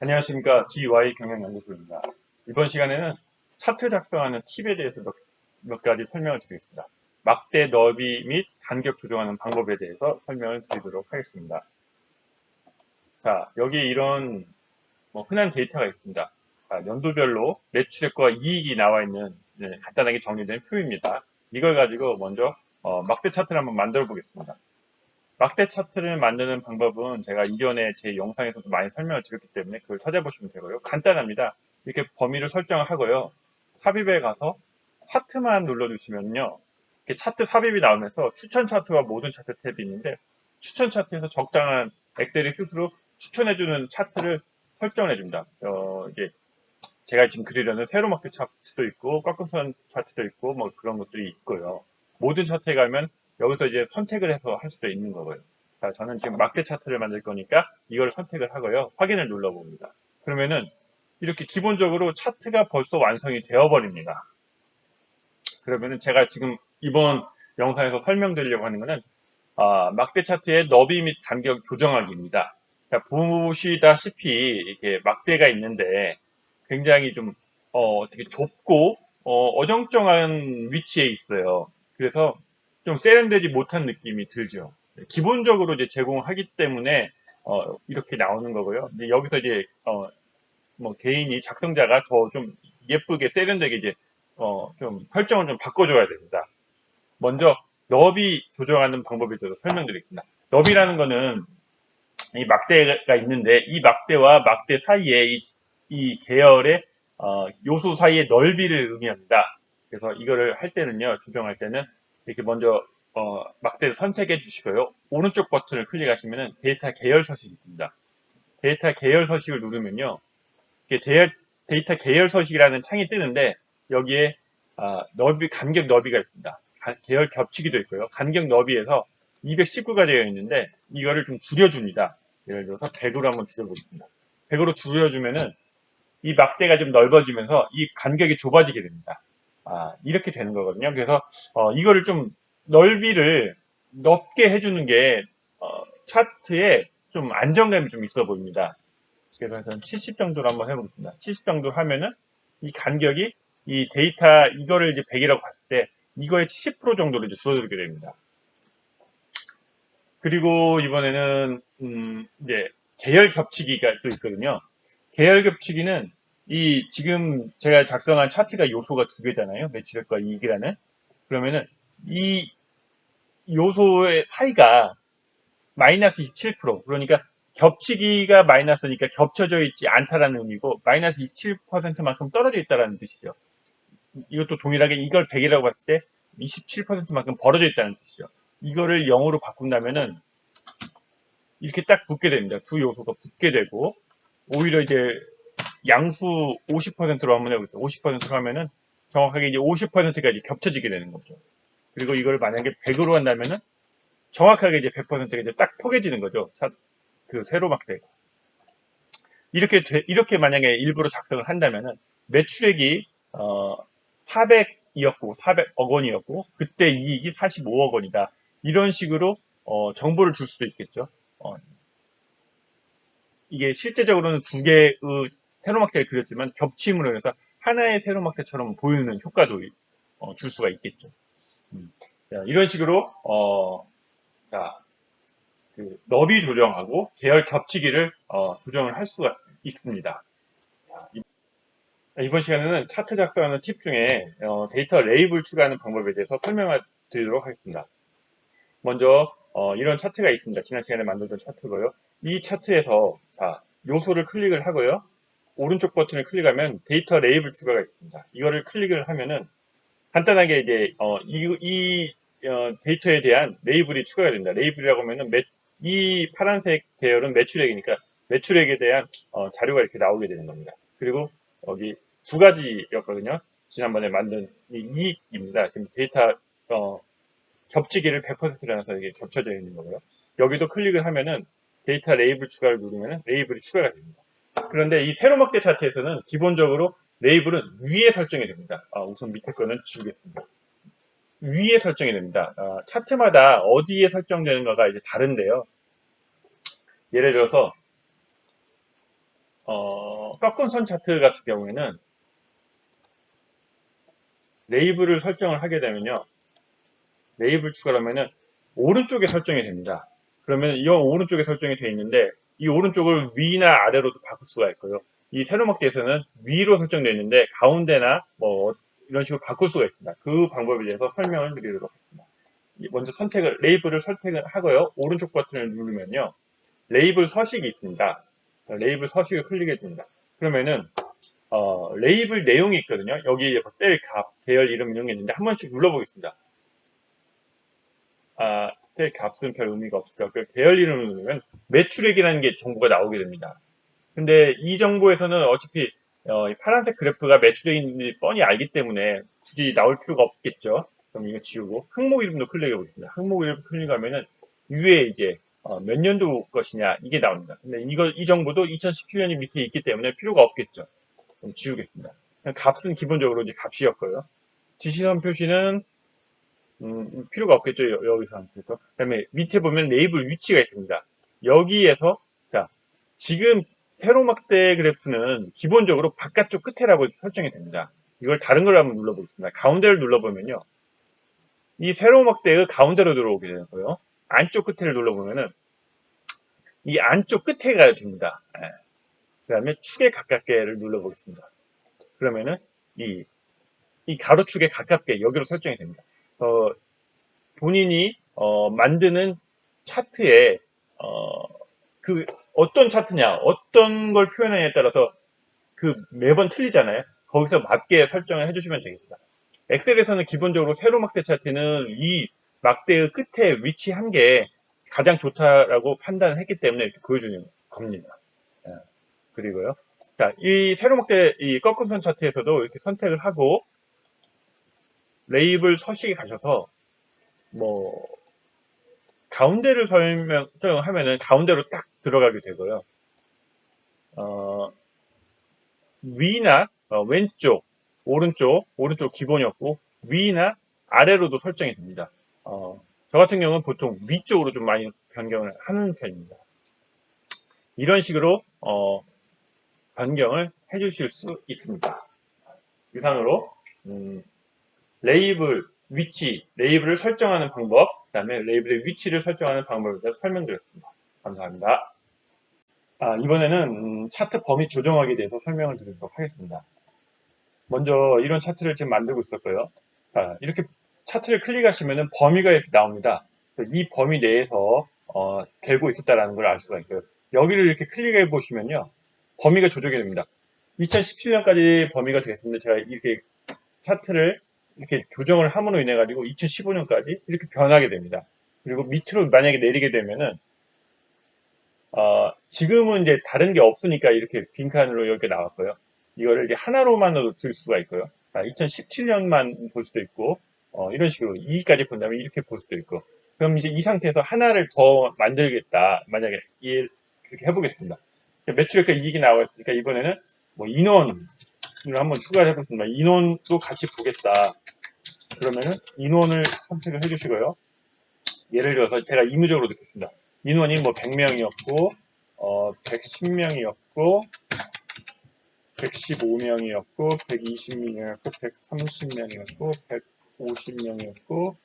안녕하십니까 DY 경영연구소입니다. 이번 시간에는 차트 작성하는 팁에 대해서 몇, 몇 가지 설명을 드리겠습니다. 막대 너비 및 간격 조정하는 방법에 대해서 설명을 드리도록 하겠습니다. 자 여기 이런 뭐 흔한 데이터가 있습니다. 자, 연도별로 매출액과 이익이 나와 있는 네, 간단하게 정리된 표입니다. 이걸 가지고 먼저 어, 막대 차트를 한번 만들어 보겠습니다. 막대 차트를 만드는 방법은 제가 이전에 제 영상에서도 많이 설명을 드렸기 때문에 그걸 찾아보시면 되고요. 간단합니다. 이렇게 범위를 설정을 하고요. 삽입에 가서 차트만 눌러주시면요. 이렇게 차트 삽입이 나오면서 추천 차트와 모든 차트 탭이 있는데 추천 차트에서 적당한 엑셀이 스스로 추천해주는 차트를 설정을 해줍니다. 어, 이게 제가 지금 그리려는 세로 막대 차트도 있고 꺾음선 차트도 있고 뭐 그런 것들이 있고요. 모든 차트에 가면 여기서 이제 선택을 해서 할 수도 있는 거고요. 자, 저는 지금 막대 차트를 만들 거니까 이걸 선택을 하고요. 확인을 눌러봅니다. 그러면은 이렇게 기본적으로 차트가 벌써 완성이 되어버립니다. 그러면은 제가 지금 이번 영상에서 설명드리려고 하는 것은 아, 막대 차트의 너비 및 간격 조정하기입니다. 자, 보시다시피 이렇게 막대가 있는데 굉장히 좀 어, 되게 좁고 어, 어정쩡한 위치에 있어요. 그래서 좀 세련되지 못한 느낌이 들죠. 기본적으로 이제 제공하기 때문에 어, 이렇게 나오는 거고요. 이제 여기서 이제 어, 뭐 개인이 작성자가 더 좀 예쁘게 세련되게 이제 어, 좀 설정을 좀 바꿔줘야 됩니다. 먼저 너비 조정하는 방법에 대해서 설명드리겠습니다. 너비라는 거는 이 막대가 있는데 이 막대와 막대 사이에 이, 이 계열의 어, 요소 사이의 넓이를 의미합니다. 그래서 이거를 할 때는요 조정할 때는 이렇게 먼저 어, 막대를 선택해 주시고요. 오른쪽 버튼을 클릭하시면 데이터 계열 서식이 듭니다. 데이터 계열 서식을 누르면요. 데이터, 계열 서식이라는 창이 뜨는데 여기에 아, 너비 간격 너비가 있습니다. 가, 계열 겹치기도 있고요. 간격 너비에서 219가 되어 있는데 이거를 좀 줄여줍니다. 예를 들어서 100으로 한번 줄여보겠습니다. 100으로 줄여주면은 이 막대가 좀 넓어지면서 이 간격이 좁아지게 됩니다. 아, 이렇게 되는 거거든요. 그래서 어, 이거를 좀 넓이를 넓게 해주는 게 어, 차트에 좀 안정감이 좀 있어 보입니다. 그래서 저는 70 정도로 한번 해보겠습니다. 70 정도 하면은 이 간격이 이 데이터 이거를 이제 100이라고 봤을 때 이거의 70% 정도로 이제 줄어들게 됩니다. 그리고 이번에는 음, 이제 계열 겹치기가 또 있거든요. 계열 겹치기는 이 지금 제가 작성한 차트가 요소가 두 개잖아요. 매출액과 이익이라는. 그러면은 이 요소의 사이가 마이너스 27% 그러니까 겹치기가 마이너스니까 겹쳐져 있지 않다라는 의미고 마이너스 27%만큼 떨어져 있다라는 뜻이죠. 이것도 동일하게 이걸 100이라고 봤을 때 27%만큼 벌어져 있다는 뜻이죠. 이거를 0으로 바꾼다면은 이렇게 딱 붙게 됩니다. 두 요소가 붙게 되고 오히려 이제 양수 50%로 한번 해보겠습니다. 50%로 하면은 정확하게 이제 50%까지 겹쳐지게 되는 거죠. 그리고 이걸 만약에 100으로 한다면은 정확하게 이제 100%가 이제 딱 포개지는 거죠. 차, 그 세로 막대가. 이렇게 돼- 이렇게 만약에 일부러 작성을 한다면은 매출액이 어 400이었고 400억 원이었고 그때 이익이 45억 원이다. 이런 식으로 어, 정보를 줄 수도 있겠죠. 어, 이게 실제적으로는 두 개의 세로막대를 그렸지만 겹침으로 해서 하나의 세로막대처럼 보이는 효과도 어, 줄 수가 있겠죠. 음. 자, 이런 식으로 어, 자, 그 너비 조정하고 계열 겹치기를 어, 조정을 할 수가 있습니다. 이번 시간에는 차트 작성하는 팁 중에 어, 데이터 레이블 추가하는 방법에 대해서 설명을 드리도록 하겠습니다. 먼저 어, 이런 차트가 있습니다. 지난 시간에 만들던 차트고요. 이 차트에서 자 요소를 클릭을 하고요. 오른쪽 버튼을 클릭하면 데이터 레이블 추가가 있습니다. 이거를 클릭을 하면은 간단하게 이제 어, 이, 이, 어, 데이터에 대한 레이블이 추가가 됩니다. 레이블이라고 하면은 매, 이 파란색 계열은 매출액이니까 매출액에 대한 어, 자료가 이렇게 나오게 되는 겁니다. 그리고 여기 두 가지였거든요. 지난번에 만든 이 이익입니다. 지금 데이터 어, 겹치기를 100%라서 이게 겹쳐져 있는 거고요. 여기도 클릭을 하면은 데이터 레이블 추가를 누르면 레이블이 추가가 됩니다. 그런데 이 세로 막대 차트에서는 기본적으로 레이블은 위에 설정이 됩니다. 아, 우선 밑에 거는 지우겠습니다. 위에 설정이 됩니다. 아, 차트마다 어디에 설정되는가가 이제 다른데요. 예를 들어서 어, 꺾은 선 차트 같은 경우에는 레이블을 설정을 하게 되면요. 레이블 추가하면은 오른쪽에 설정이 됩니다. 그러면 이 오른쪽에 설정이 되어 있는데 이 오른쪽을 위나 아래로도 바꿀 수가 있고요. 이 세로막대에서는 위로 설정되어 있는데 가운데나 뭐 이런 식으로 바꿀 수가 있습니다. 그 방법에 대해서 설명을 드리도록 하겠습니다. 먼저 선택을 레이블을 선택을 하고요. 오른쪽 버튼을 누르면요. 레이블 서식이 있습니다. 레이블 서식을 클릭해 줍니다. 그러면은 어, 레이블 내용이 있거든요. 여기 셀 값, 계열 이름 이런 게 있는데 한 번씩 눌러보겠습니다. 아, 셀 값은 별 의미가 없고요. 그 계열 이름을 누르면 매출액이라는 게 정보가 나오게 됩니다. 근데 이 정보에서는 어차피 어, 파란색 그래프가 매출액인지 뻔히 알기 때문에 굳이 나올 필요가 없겠죠. 그럼 이거 지우고 항목 이름도 클릭해 보겠습니다. 항목 이름 클릭하면은 위에 이제 어, 몇 년도 것이냐 이게 나옵니다. 근데 이거 이 정보도 2017년이 밑에 있기 때문에 필요가 없겠죠. 그럼 지우겠습니다. 값은 기본적으로 이제 값이었고요. 지시선 표시는 음, 필요가 없겠죠. 여, 기서 그 다음에 밑에 보면 레이블 위치가 있습니다. 여기에서 자 지금 세로막대 그래프는 기본적으로 바깥쪽 끝에라고 설정이 됩니다. 이걸 다른 걸 한번 눌러보겠습니다. 가운데를 눌러보면요. 이 세로막대의 가운데로 들어오게 되고요. 안쪽 끝에를 눌러보면은 이 안쪽 끝에가 됩니다. 예. 그 다음에 축에 가깝게를 눌러보겠습니다. 그러면은 이, 이 가로축에 가깝게 여기로 설정이 됩니다. 어, 본인이 어, 만드는 차트에 어, 그 어떤 차트냐, 어떤 걸 표현하냐에 따라서 그 매번 틀리잖아요. 거기서 맞게 설정을 해주시면 되겠습니다. 엑셀에서는 기본적으로 세로 막대 차트는 이 막대의 끝에 위치한 게 가장 좋다라고 판단을 했기 때문에 이렇게 보여주는 겁니다. 예. 그리고요. 자, 이 세로 막대 이 꺾은 선 차트에서도 이렇게 선택을 하고 레이블 서식에 가셔서 뭐 가운데를 설명하면은 가운데로 딱 들어가게 되고요. 어, 위나 어, 왼쪽, 오른쪽, 오른쪽 기본이었고 위나 아래로도 설정이 됩니다. 어, 저 같은 경우는 보통 위쪽으로 좀 많이 변경을 하는 편입니다. 이런 식으로 어, 변경을 해주실 수 있습니다. 이상으로 음, 레이블 위치, 레이블을 설정하는 방법, 그 다음에 레이블의 위치를 설정하는 방법에 대해서 설명드렸습니다. 감사합니다. 아, 이번에는 음, 차트 범위 조정하기에 대해서 설명을 드리도록 하겠습니다. 먼저 이런 차트를 지금 만들고 있었고요. 자, 이렇게 차트를 클릭하시면 범위가 이렇게 나옵니다. 이 범위 내에서 어, 되고 있었다는 걸 알 수가 있고요. 여기를 이렇게 클릭해 보시면요. 범위가 조정이 됩니다. 2017년까지 범위가 되겠습니다. 제가 이렇게 차트를 이렇게 조정을 함으로 인해 가지고 2015년까지 이렇게 변하게 됩니다. 그리고 밑으로 만약에 내리게 되면은 어, 지금은 이제 다른 게 없으니까 이렇게 빈칸으로 이렇게 나왔고요. 이거를 이제 하나로만으로 줄 수가 있고요. 아, 2017년만 볼 수도 있고 어, 이런 식으로 2까지 본다면 이렇게 볼 수도 있고 그럼 이제 이 상태에서 하나를 더 만들겠다. 만약에 이렇게 해보겠습니다. 매출액과 이익이 나와 있으니까 이번에는 뭐 인원을 한번 추가를 해보겠습니다. 인원도 같이 보겠다. 그러면은 인원을 선택을 해주시고요. 예를 들어서 제가 임의적으로 넣겠습니다. 인원이 뭐 100명이었고, 어, 110명이었고, 115명이었고, 120명이었고, 130명이었고, 150명이었고,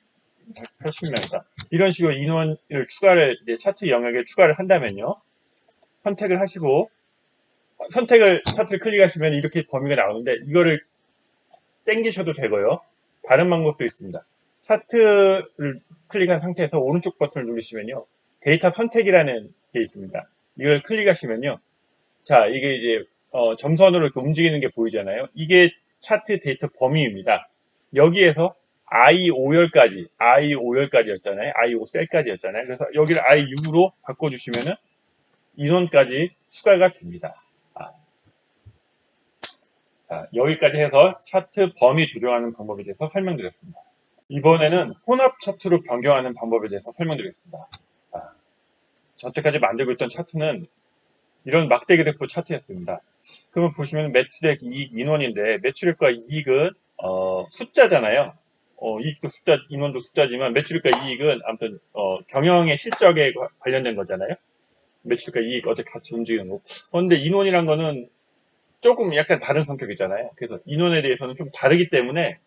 180명이다. 이런 식으로 인원을 추가를, 이제 차트 영역에 추가를 한다면요. 선택을 하시고, 선택을, 차트를 클릭하시면 이렇게 범위가 나오는데, 이거를 땡기셔도 되고요. 다른 방법도 있습니다. 차트를 클릭한 상태에서 오른쪽 버튼을 누르시면요. 데이터 선택이라는 게 있습니다. 이걸 클릭하시면요. 자, 이게 이제 어, 점선으로 이렇게 움직이는 게 보이잖아요. 이게 차트 데이터 범위입니다. 여기에서 I5열까지, I5열까지였잖아요. I5셀까지였잖아요. 그래서 여기를 I6으로 바꿔주시면은 인원까지 추가가 됩니다. 자, 여기까지 해서 차트 범위 조정하는 방법에 대해서 설명드렸습니다. 이번에는 혼합 차트로 변경하는 방법에 대해서 설명드리겠습니다. 자, 저때까지 만들고 있던 차트는 이런 막대 그래프 차트였습니다. 그러면 보시면 매출액 이익 인원인데 매출액과 이익은 어, 숫자잖아요. 어, 이익도 숫자, 인원도 숫자지만 매출액과 이익은 아무튼 어, 경영의 실적에 관련된 거잖아요. 매출과 이익 어떻게 같이 움직이는 거. 어, 근데 인원이란 거는 조금 약간 다른 성격이잖아요. 그래서 인원에 대해서는 좀 다르기 때문에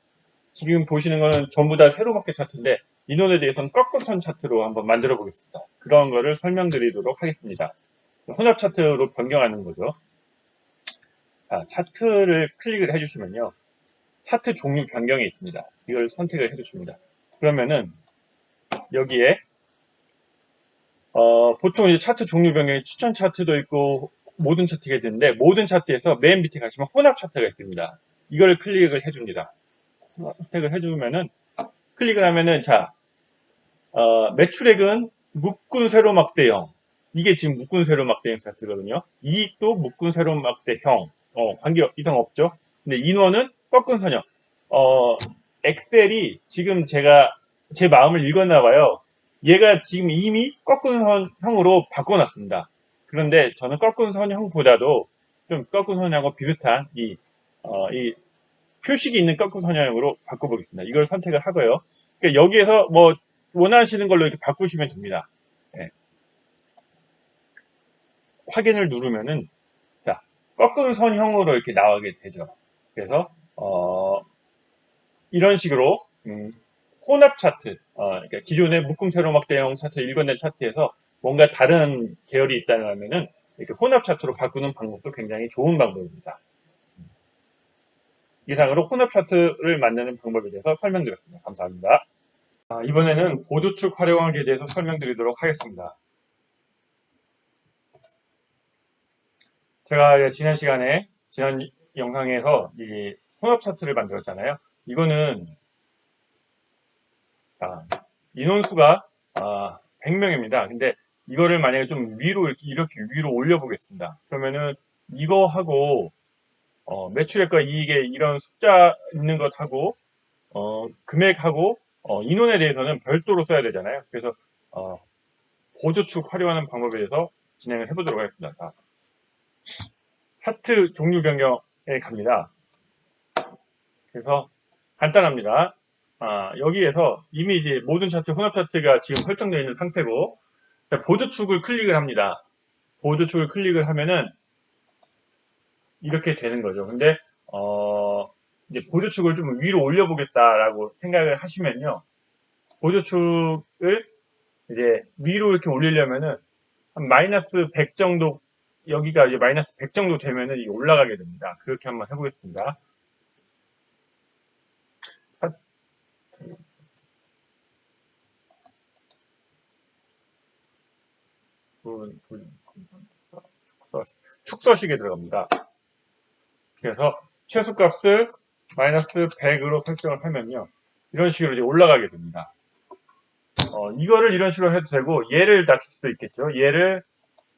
지금 보시는 거는 전부 다 세로 막대 차트인데 인원에 대해서는 꺾어선 차트로 한번 만들어 보겠습니다. 그런 거를 설명드리도록 하겠습니다. 혼합 차트로 변경하는 거죠. 자, 차트를 클릭을 해주시면요. 차트 종류 변경이 있습니다. 이걸 선택을 해주십니다. 그러면은 여기에 어, 보통 이제 차트 종류 변경에 추천 차트도 있고 모든 차트가 있는데 모든 차트에서 맨 밑에 가시면 혼합 차트가 있습니다. 이걸 클릭을 해줍니다. 어, 선택을 해주면은 클릭을 하면은 자 어, 매출액은 묶은 세로 막대형 이게 지금 묶은 세로 막대형 차트거든요. 이익도 묶은 세로 막대형 어, 관계 이상 없죠. 근데 인원은 꺾은 선형 어, 엑셀이 지금 제가 제 마음을 읽었나 봐요. 얘가 지금 이미 꺾은 선형으로 바꿔놨습니다. 그런데 저는 꺾은 선형보다도 좀 꺾은 선형하고 비슷한 이, 어, 이 표식이 있는 꺾은 선형으로 바꿔보겠습니다. 이걸 선택을 하고요. 그러니까 여기에서 뭐 원하시는 걸로 이렇게 바꾸시면 됩니다. 예. 확인을 누르면은 자 꺾은 선형으로 이렇게 나오게 되죠. 그래서 어, 이런 식으로 음, 혼합 차트, 어, 그러니까 기존의 묶음 세로막 대형 차트, 일관된 차트에서 뭔가 다른 계열이 있다면은 이렇게 혼합 차트로 바꾸는 방법도 굉장히 좋은 방법입니다. 이상으로 혼합 차트를 만드는 방법에 대해서 설명드렸습니다. 감사합니다. 아, 이번에는 보조축 활용하기에 대해서 설명드리도록 하겠습니다. 제가 지난 시간에 지난 영상에서 이 혼합 차트를 만들었잖아요. 이거는 자, 인원수가 아, 100명입니다. 근데 이거를 만약에 좀 위로 이렇게, 이렇게 위로 올려보겠습니다. 그러면은 이거하고 어, 매출액과 이익에 이런 숫자 있는 것하고 어, 금액하고 어, 인원에 대해서는 별도로 써야 되잖아요. 그래서 어, 보조축 활용하는 방법에 대해서 진행을 해보도록 하겠습니다. 자, 차트 종류 변경에 갑니다. 그래서 간단합니다. 아, 여기에서 이미 이제 모든 차트, 혼합 차트가 지금 설정되어 있는 상태고, 보조축을 클릭을 합니다. 보조축을 클릭을 하면은, 이렇게 되는 거죠. 근데, 어, 이제 보조축을 좀 위로 올려보겠다라고 생각을 하시면요. 보조축을 이제 위로 이렇게 올리려면은, 한 마이너스 100 정도, 여기가 이제 마이너스 100 정도 되면은 올라가게 됩니다. 그렇게 한번 해보겠습니다. 축소, 축소식에 들어갑니다. 그래서 최소값을 마이너스 100으로 설정을 하면요. 이런 식으로 이제 올라가게 됩니다. 어, 이거를 이런 식으로 해도 되고 얘를 낮출 수도 있겠죠. 얘를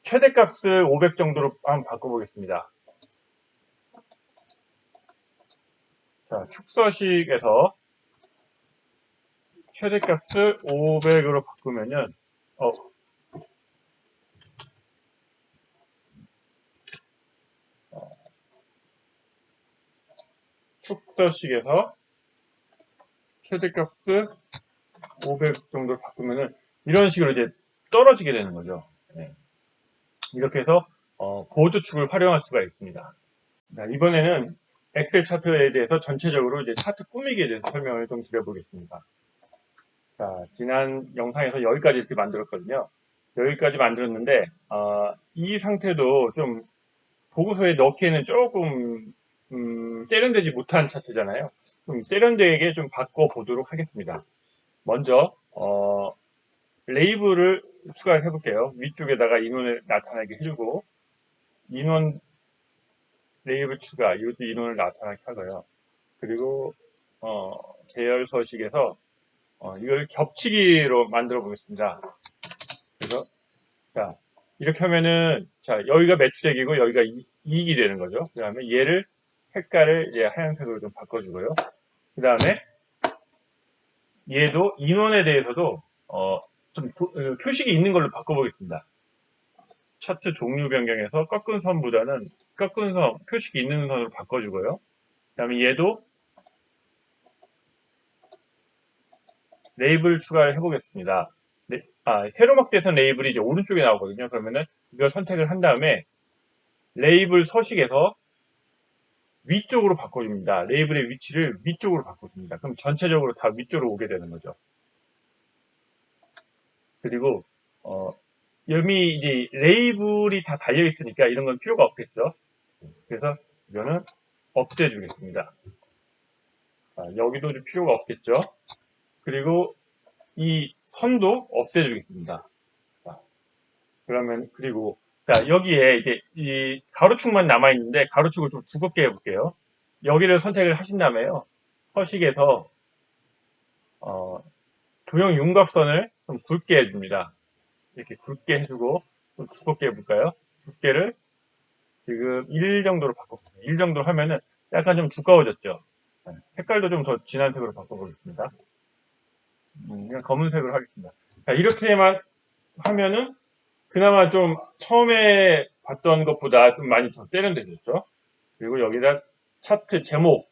최대값을 500 정도로 한번 바꿔보겠습니다. 자, 축소식에서 최대값을 500으로 바꾸면은 어, 축소식에서 최대값을 500 정도로 바꾸면은 이런 식으로 이제 떨어지게 되는 거죠. 네. 이렇게 해서 어, 보조축을 활용할 수가 있습니다. 자, 이번에는 엑셀 차트에 대해서 전체적으로 이제 차트 꾸미기에 대해서 설명을 좀 드려보겠습니다. 자, 지난 영상에서 여기까지 이렇게 만들었거든요. 여기까지 만들었는데 어, 이 상태도 좀 보고서에 넣기에는 조금 음, 세련되지 못한 차트잖아요. 좀 세련되게 좀 바꿔보도록 하겠습니다. 먼저 어, 레이블을 추가를 해볼게요. 위쪽에다가 인원을 나타나게 해주고 인원 레이블 추가, 이것도 인원을 나타나게 하고요. 그리고 어, 계열 서식에서 어, 이걸 겹치기로 만들어 보겠습니다. 그래서 자 이렇게 하면은 자 여기가 매출액이고 여기가 이, 익이 되는 거죠. 그 다음에 얘를 색깔을 이제 하얀색으로 좀 바꿔주고요. 그 다음에 얘도 인원에 대해서도 어, 좀 도, 어, 표식이 있는 걸로 바꿔보겠습니다. 차트 종류 변경에서 꺾은 선보다는 꺾은 선, 표식이 있는 선으로 바꿔주고요. 그 다음에 얘도 레이블 추가를 해보겠습니다. 네, 아, 세로 막대선 레이블이 이제 오른쪽에 나오거든요. 그러면은 이걸 선택을 한 다음에 레이블 서식에서 위쪽으로 바꿔줍니다. 레이블의 위치를 위쪽으로 바꿔줍니다. 그럼 전체적으로 다 위쪽으로 오게 되는 거죠. 그리고 어, 여기 이제 레이블이 다 달려 있으니까 이런 건 필요가 없겠죠. 그래서 이거는 없애주겠습니다. 아, 여기도 좀 필요가 없겠죠. 그리고 이 선도 없애주겠습니다. 자, 그러면 그리고 자 여기에 이제 이 가로축만 남아 있는데 가로축을 좀 두껍게 해볼게요. 여기를 선택을 하신 다음에요. 서식에서 어, 도형 윤곽선을 좀 굵게 해줍니다. 이렇게 굵게 해주고 좀 두껍게 해볼까요? 두께를 지금 1 정도로 바꿔보세요. 1 정도로 하면은 약간 좀 두꺼워졌죠. 네, 색깔도 좀 더 진한 색으로 바꿔보겠습니다. 음, 그냥 검은색으로 하겠습니다. 자, 이렇게만 하면은 그나마 좀 처음에 봤던 것보다 좀 많이 더 세련되졌죠. 그리고 여기다 차트 제목을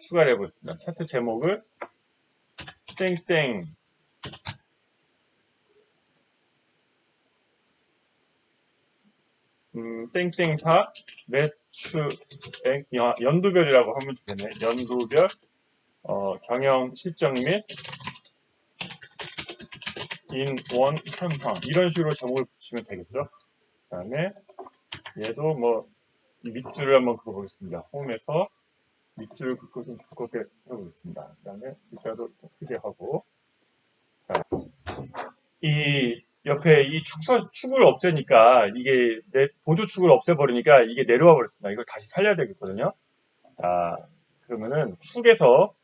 추가를 해보겠습니다. 차트 제목을 땡땡 음, 땡땡사 야, 연도별이라고 하면 되겠네. 연도별 어, 경영 실적 및 인원 현황 이런 식으로 제목을 붙이면 되겠죠. 그 다음에 얘도 뭐 밑줄을 한번 그어보겠습니다. 홈에서 밑줄 긋고 좀 두껍게 해보겠습니다. 그 다음에 밑자도 크게 하고 자, 이 옆에 이 축서, 축을 없애니까 이게 내, 보조 축을 없애버리니까 이게 내려와 버렸습니다. 이걸 다시 살려야 되겠거든요. 자, 그러면은 축에서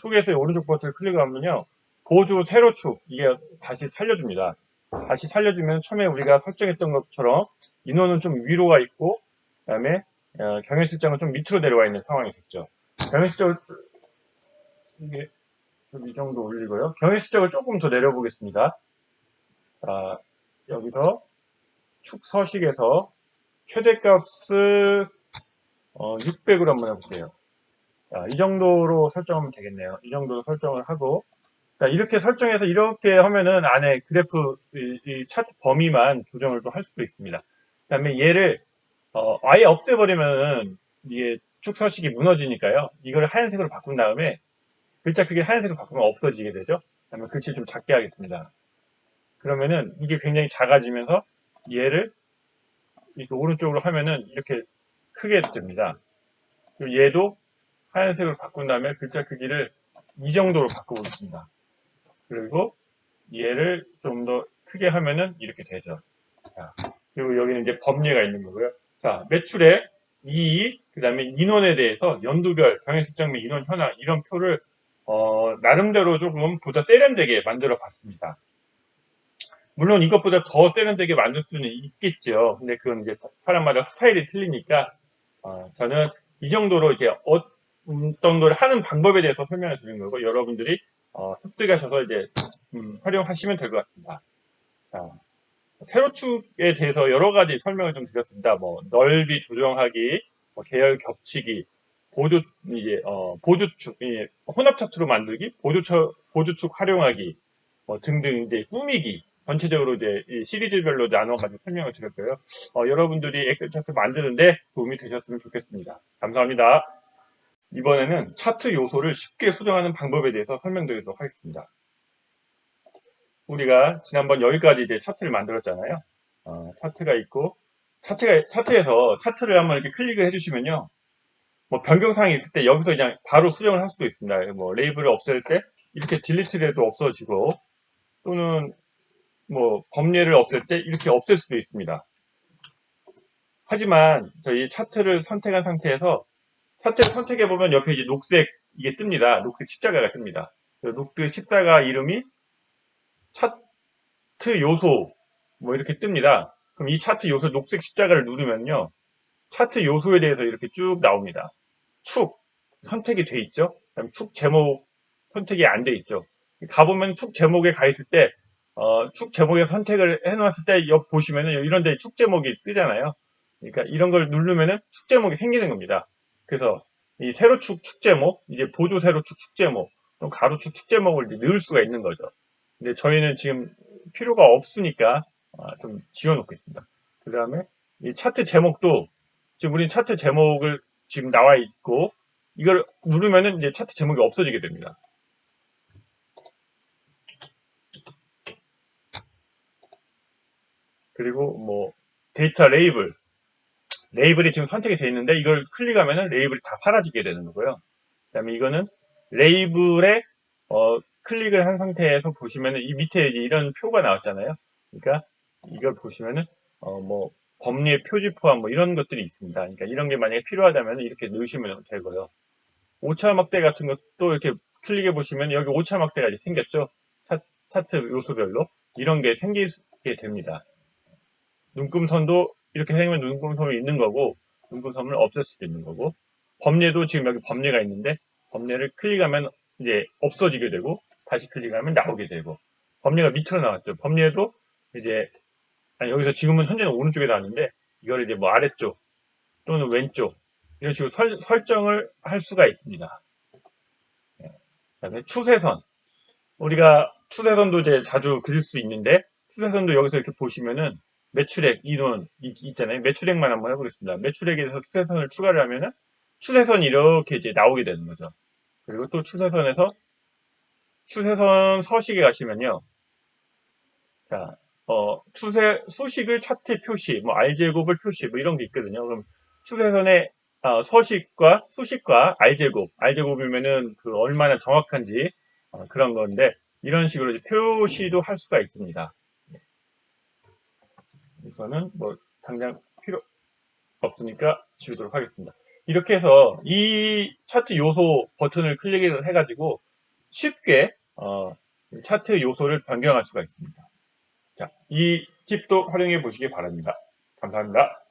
축에서 오른쪽 버튼을 클릭하면요. 보조 세로 축 이게 다시 살려줍니다. 다시 살려주면 처음에 우리가 설정했던 것처럼 인원은 좀 위로가 있고 그 다음에 어, 경영실장은 좀 밑으로 내려와 있는 상황이 됐죠. 경영실적을 이게 좀 이 정도 올리고요. 경영실적을 조금 더 내려 보겠습니다. 자, 여기서 축 서식에서 최대값을 어, 600으로 한번 해볼게요. 자, 이 정도로 설정하면 되겠네요. 이 정도로 설정을 하고 자, 이렇게 설정해서 이렇게 하면은 안에 그래프 이, 이 차트 범위만 조정을 또 할 수도 있습니다. 그 다음에 얘를 어, 아예 없애버리면은 이게 축 서식이 무너지니까요. 이걸 하얀색으로 바꾼 다음에 글자 크기 하얀색으로 바꾸면 없어지게 되죠. 그다음에 글씨 좀 작게 하겠습니다. 그러면은 이게 굉장히 작아지면서 얘를 이렇게 오른쪽으로 하면은 이렇게 크게 됩니다. 그리고 얘도 하얀색으로 바꾼 다음에 글자 크기를 이 정도로 바꿔보겠습니다. 그리고 얘를 좀 더 크게 하면은 이렇게 되죠. 자, 그리고 여기는 이제 법례가 있는 거고요. 자, 매출의 이익, 그 다음에 인원에 대해서 연도별, 병행실장 및 인원 현황 이런 표를 어, 나름대로 조금 보다 세련되게 만들어 봤습니다. 물론 이것보다 더 세련되게 만들 수는 있겠죠. 근데 그건 이제 사람마다 스타일이 틀리니까 어, 저는 이 정도로 이렇게 어떤 걸 하는 방법에 대해서 설명을 드린 거고 여러분들이 어, 습득하셔서 이제 음, 활용하시면 될 것 같습니다. 자, 세로축에 대해서 여러 가지 설명을 좀 드렸습니다. 뭐 넓이 조정하기, 뭐 계열 겹치기, 보조 이제 어, 보조축 예, 혼합 차트로 만들기, 보조처 보조축 활용하기 뭐 등등 이제 꾸미기 전체적으로 이제 시리즈별로 나눠가지고 설명을 드렸고요. 어, 여러분들이 엑셀 차트 만드는데 도움이 되셨으면 좋겠습니다. 감사합니다. 이번에는 차트 요소를 쉽게 수정하는 방법에 대해서 설명드리도록 하겠습니다. 우리가 지난번 여기까지 이제 차트를 만들었잖아요. 어, 차트가 있고 차트가 차트에서 차트를 한번 이렇게 클릭을 해주시면요. 뭐 변경사항이 있을 때 여기서 그냥 바로 수정을 할 수도 있습니다. 뭐 레이블을 없앨 때 이렇게 딜리트를 해도 없어지고 또는 뭐 범례를 없앨 때 이렇게 없앨 수도 있습니다. 하지만 저희 차트를 선택한 상태에서 차트를 선택해 보면 옆에 이제 녹색 이게 뜹니다. 녹색 십자가가 뜹니다. 녹색 십자가 이름이 차트 요소 뭐 이렇게 뜹니다. 그럼 이 차트 요소 녹색 십자가를 누르면요. 차트 요소에 대해서 이렇게 쭉 나옵니다. 축 선택이 돼 있죠. 그다음 축 제목 선택이 안 돼 있죠. 가보면 축 제목에 가 있을 때 어, 축 제목에 선택을 해놨을 때 옆 보시면은 이런 데 축 제목이 뜨잖아요. 그러니까 이런 걸 누르면은 축 제목이 생기는 겁니다. 그래서 이 세로축 축 제목, 이제 보조 세로축 축 제목, 가로축 축 제목을 넣을 수가 있는 거죠. 근데 저희는 지금 필요가 없으니까 아, 좀 지워 놓겠습니다. 그 다음에 이 차트 제목도 지금 우리 차트 제목을 지금 나와 있고 이걸 누르면은 이제 차트 제목이 없어지게 됩니다. 그리고 뭐 데이터 레이블 레이블이 지금 선택이 되어 있는데 이걸 클릭하면은 레이블이 다 사라지게 되는 거고요. 그 다음에 이거는 레이블에 어, 클릭을 한 상태에서 보시면은 이 밑에 이런 표가 나왔잖아요. 그러니까 이걸 보시면은 어, 뭐 법리의 표지 포함 뭐 이런 것들이 있습니다. 그러니까 이런 게 만약에 필요하다면 이렇게 넣으시면 되고요. 오차 막대 같은 것도 이렇게 클릭해 보시면 여기 오차 막대가 이제 생겼죠. 차, 차트 요소별로 이런 게 생기게 됩니다. 눈금선도 이렇게 생기면 눈금선이 있는 거고 눈금선을 없앨 수도 있는 거고 범례도 지금 여기 범례가 있는데 범례를 클릭하면 이제 없어지게 되고 다시 클릭하면 나오게 되고 범례가 밑으로 나왔죠. 범례도 이제 아니, 여기서 지금은 현재는 오른쪽에 나왔는데 이걸 이제 뭐 아래쪽 또는 왼쪽 이런 식으로 설, 설정을 할 수가 있습니다. 네. 그다음에 추세선 우리가 추세선도 이제 자주 그릴 수 있는데 추세선도 여기서 이렇게 보시면은 매출액 인원 있잖아요. 매출액만 한번 해보겠습니다. 매출액에 대해서 추세선을 추가를 하면은 추세선이 이렇게 이제 나오게 되는 거죠. 그리고 또 추세선에서 추세선 서식에 가시면요. 자, 어, 추세, 수식을 차트 표시, 뭐, R제곱을 표시, 뭐, 이런 게 있거든요. 그럼 추세선의 어, 서식과 수식과 R제곱, R제곱이면은 그 얼마나 정확한지 어, 그런 건데, 이런 식으로 표시도 할 수가 있습니다. 우선은 뭐, 당장 필요 없으니까 지우도록 하겠습니다. 이렇게 해서 이 차트 요소 버튼을 클릭을 해가지고 쉽게 어, 차트 요소를 변경할 수가 있습니다. 자, 이 팁도 활용해 보시기 바랍니다. 감사합니다.